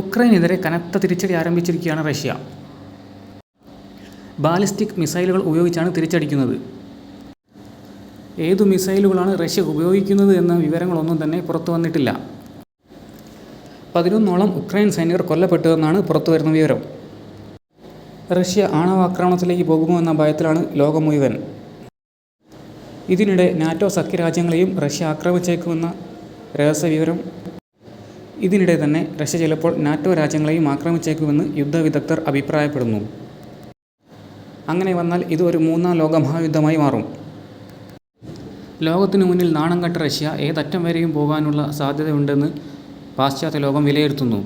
ഉക്രൈനെതിരെ കനത്ത തിരിച്ചടി ആരംഭിച്ചിരിക്കുകയാണ് റഷ്യ. ബാലിസ്റ്റിക് മിസൈലുകൾ ഉപയോഗിച്ചാണ് തിരിച്ചടിക്കുന്നത്. ഏതു മിസൈലുകളാണ് റഷ്യ ഉപയോഗിക്കുന്നത് എന്ന വിവരങ്ങളൊന്നും തന്നെ പുറത്തു വന്നിട്ടില്ല. പതിനൊന്നോളം ഉക്രൈൻ സൈനികർ കൊല്ലപ്പെട്ടുവെന്നാണ് പുറത്തുവരുന്ന വിവരം. റഷ്യ ആണവാക്രമണത്തിലേക്ക് പോകുമോ എന്ന ഭയത്തിലാണ് ലോകം മുഴുവൻ. ഇതിനിടെ നാറ്റോ സഖ്യരാജ്യങ്ങളെയും റഷ്യ ആക്രമിച്ചേക്കുമെന്ന രഹസ്യവിവരം ഇതിനിടെ തന്നെ റഷ്യ ചിലപ്പോൾ നാറ്റോ രാജ്യങ്ങളെയും ആക്രമിച്ചേക്കുമെന്ന് യുദ്ധവിദഗ്ധർ അഭിപ്രായപ്പെടുന്നു. അങ്ങനെ വന്നാൽ ഇത് ഒരു മൂന്നാം ലോക മഹായുദ്ധമായി മാറും. ലോകത്തിനു മുന്നിൽ നാണം കെട്ട റഷ്യ ഏതറ്റം വരെയും പോകാനുള്ള സാധ്യതയുണ്ടെന്ന് പാശ്ചാത്യ ലോകം വിലയിരുത്തുന്നു.